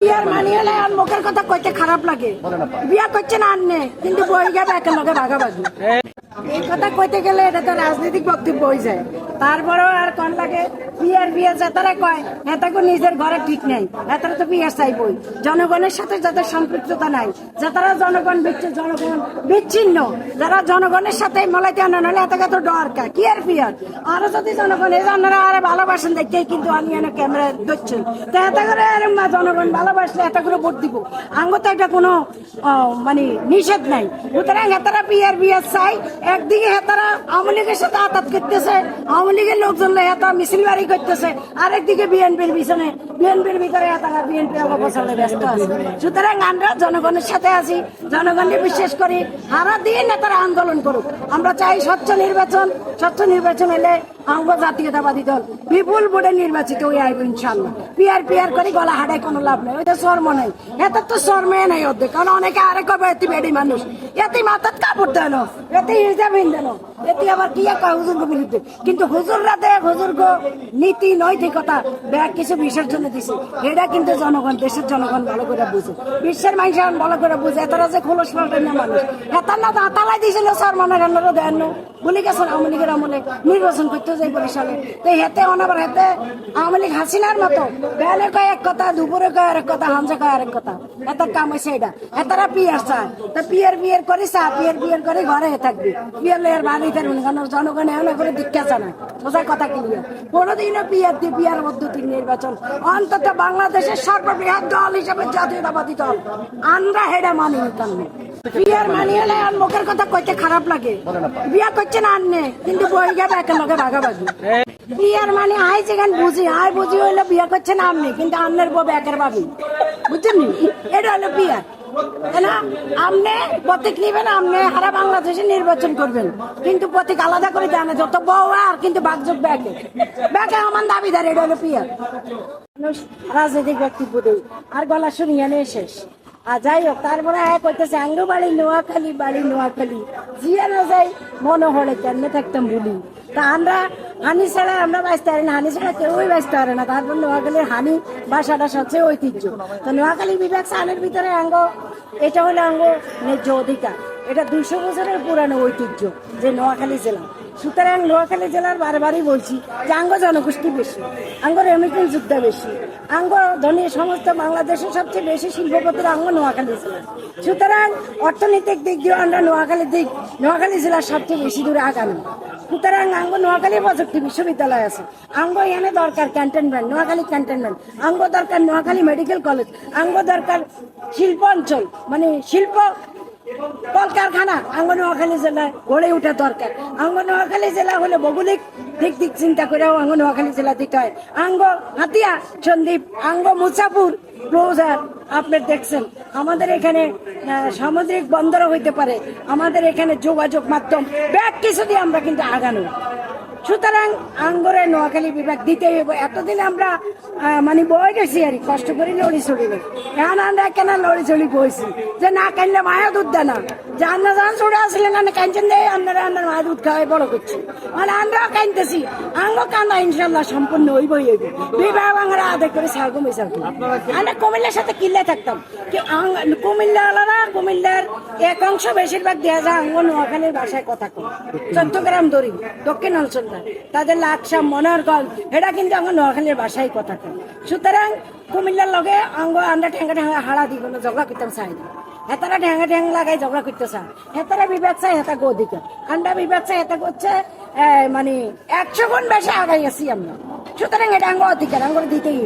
বিয়ার মানি হলে আর মুখের কথা কইতে খারাপ লাগে। বিয়া করছে না আননে, কিন্তু বই যাবে একের লগে ভাগাভাগি। এই কথা কইতে গেলে এটা তো রাজনৈতিক বক্তব্য হয়ে যায়। তারপরেও আর কোন লাগে। বিয়ার বিয়া যাতারা কয় এটাকে নিজের ঘরে ঠিক নেই। এতারা তো জনগণের সাথে যাদের সম্পৃক্ততা নাই যারা জনগণ জনগণ বিচ্ছিন্ন। যারা জনগণের সাথে মলাইতে আনা তো কি? আর আরও যদি জনগণ, এই আরে ভালোবাসেন কিন্তু আমি এনে ক্যামেরা ধরছেন। তো করে আরে জনগণ ভালোবাসলে এত করে ভোট দিব। আঙ্গ তো এটা কোনো মানে নিষেধ নাই। সুতরাং হেতারা বিয়ার বিয়ার চাই, একদিকে হেতারা আওয়ামী লীগের সাথে আতাত করতেছে, আওয়ামী লীগের লোকজন হেতা মিছিল বাড়ি করতেছে। আরেকদিকে বিএনপির পিছনে বিএনপির ভিতরে হেতারা বিএনপি অপসারে ব্যস্ত আছে। সুতরাং আমরা জনগণের সাথে আছি, জনগণকে বিশ্বাস করি, সারা দিন নেতারা আন্দোলন করুক। আমরা চাই স্বচ্ছ নির্বাচন স্বচ্ছ নির্বাচন এলে আঙ্গ জাতীয়তাবাদী দল বিপুল ভোটে নির্বাচিত হয়ে আইব ইনশাল্লাহ পিয়ার পিয়ার করে গলা হাডায় কোনো লাভ নেই ওইটা শর্ম নেই। এত তো শর্মে নেই অর্ধেক, কারণ অনেকে আরে কবে এতি বেডি মানুষ। এতি মাথাত কাপড় দেন এতি হিজাব দেন এতি আবার কি কয় হুজুরকে বিরুদ্ধে? কিন্তু হুজুররা দেখ, হুজুরগ নীতি, নৈতিকতা ব্যাগ কিছু বিসর্জনে দিছে। এটা কিন্তু জনগণ, দেশের জনগণ ভালো করে বুঝে। বিশ্বের মানুষ ভালো করে বুঝে এতারা যে খোলস পাল্টেন না মানুষ। হেতার না তালাই দিয়েছিল, স্যার মনে কেন দেন বলে গেছেন আওয়ামী লীগের আমলে নির্বাচন করতে যাই বরিশালে তো হেতে অনাবার হেতে আওয়ামী লীগ হাসিনার মতো। বেলে কয় এক কথা, দুপুরে কয় আরেক কথা, হামজা কয় আরেক কথা। এতার কাম হয়েছে এটা এতারা পিয়ার চায়। তা পিয়ার বিয়ার করে চা, পিয়ার বিয়ার করে ঘরে থাকবে। পিয়ার লেয়ার বাড়ি কারণ জনগণ এমন করে দীক্ষা জানায় সোজা কথা ক্লিয়ার কোনোদিনও পিয়ার দিয়ে পিয়ার পদ্ধতির নির্বাচন। অন্তত বাংলাদেশের সর্ববৃহৎ দল হিসেবে জাতীয়তাবাদী দল। আমরা হেডা মানি নিতাম না। বিয়ার মানি হলে আর মুখের কথা কইতে খারাপ লাগে। বিয়া করছে না আননে কিন্তু বই একের লগে ভাগাভাগি। বিয়ার মানে যেখান বুঝি বুঝি হইল বিয়া করছে না কিন্তু আমনের বউ একের ভাবি বুঝছেন এটা হলো বিয়ার না? প্রতীক নিবেন সারা বাংলাদেশে নির্বাচন করবেন। কিন্তু প্রতীক আলাদা করে দেন যত বউ আর কিন্তু বাগযোগ ব্যাগে ব্যাগে আমার দাবিদার এটা হলো রাজনৈতিক বক্তব্য দেই। আর গলা শুনিয়ে নিয়ে শেষ। আর যাই হোক তারপরে এক করতেছে আঙ্গ বাড়ি নোয়াখালী বাড়ি নোয়াখালী। জিয়া না যাই, মনে হলে কেমনে থাকতাম ভুলি তা আমরা হানি ছাড়া আমরা বাঁচতে পারি না, হানি ছাড়া কেউই বাঁচতে পারে না। তারপর নোয়াখালীর হানি, বাসাটা সবচেয়ে ঐতিহ্য। তো নোয়াখালী বিভাগ সালের ভিতরে আঙ্গ, এটা হলো আঙ্গ ন্যায্য অধিকার। এটা দুশো বছরের পুরানো ঐতিহ্য যে নোয়াখালী জেলা। সুতরাং নোয়াখালী জেলার বারবারই বলছি যে আঙ্গ জনগোষ্ঠী বেশি, আঙ্গ রেমিটেন্স যুদ্ধ বেশি, আঙ্গ ধনী সমস্ত বাংলাদেশের সবচেয়ে বেশি শিল্পপতির আঙ্গ নোয়াখালী জেলা। সুতরাং অর্থনৈতিক দিক দিয়ে আমরা নোয়াখালী দিক, নোয়াখালী জেলার সবচেয়ে বেশি দূরে আগানো সুতরাং আঙ্গ নোয়াখালী প্রযুক্তি বিশ্ববিদ্যালয় আছে। আঙ্গ এখানে দরকার ক্যান্টনমেন্ট, নোয়াখালী ক্যান্টনমেন্ট। আঙ্গ দরকার নোয়াখালী মেডিকেল কলেজ, আঙ্গ দরকার শিল্প অঞ্চল মানে শিল্প কলকারখানা আঙ্গ নোয়াখালী জেলায় গড়ে ওঠা দরকার। আঙ্গ নোয়াখালী জেলা হলে ভৌগোলিক দিক দিক চিন্তা করেও আঙ্গ নোয়াখালী জেলা দিতে হয়। আঙ্গ হাতিয়া, সন্দীপ, আঙ্গ মুসাপুর ক্লোজার আপনি দেখছেন। আমাদের এখানে সামুদ্রিক বন্দরও হইতে পারে। আমাদের এখানে যোগাযোগ মাধ্যম, ব্যাগ কিছু দিয়ে আমরা কিন্তু আগানো। সুতরাং আঙ্গরে নোয়াখালী বিভাগ দিতে হইব। এতদিন আমরা মানে বয়ে গেছি আর কষ্ট করে লড়ি চড়িলে এখন আমরা কেন লড়ি চড়ি বইছি। যে না কানলে মায়া দুধ দেয় না। যে আন্না যখন ছড়ে আসলে না কাঞ্চন দেয় আপনারা আপনার মায়া দুধ খাওয়াই বড় করছি। মানে আমরাও কানতেছি আঙ্গ কান্দা ইনশাল্লাহ সম্পূর্ণ হইবই হইব। বিবাহ আমরা আদায় করে সারগো মিশাল আমরা কুমিল্লার সাথে কিল্লে থাকতাম। কি আলাদা, কুমিল্লার এক অংশ বেশিরভাগ দেওয়া যায় আঙ্গ নোয়াখালীর ভাষায় কথা কয়। চট্টগ্রাম দড়ি দক্ষিণ অঞ্চল না তাদের লাকসা মনোহরগঞ্জ এটা কিন্তু আমার নোয়াখালীর ভাষায় কথা কয়। সুতরাং কুমিল্লার লগে অঙ্গ আমরা ঠেঙ্গা ঠেঙ্গা হাড়া দিব না ঝগড়া করতাম চাই না। হেতারা ঠেঙ্গা ঠ্যাং লাগাই ঝগড়া করতে চায়। হেতারা বিবেক চাই হেতা অধিকার আন্ডা বিবেক চাই হেতা করছে মানে একশো গুণ বেশি আগাই আছি আমরা। সুতরাং এটা আঙ্গ অধিকার আঙ্গুর দিতেই।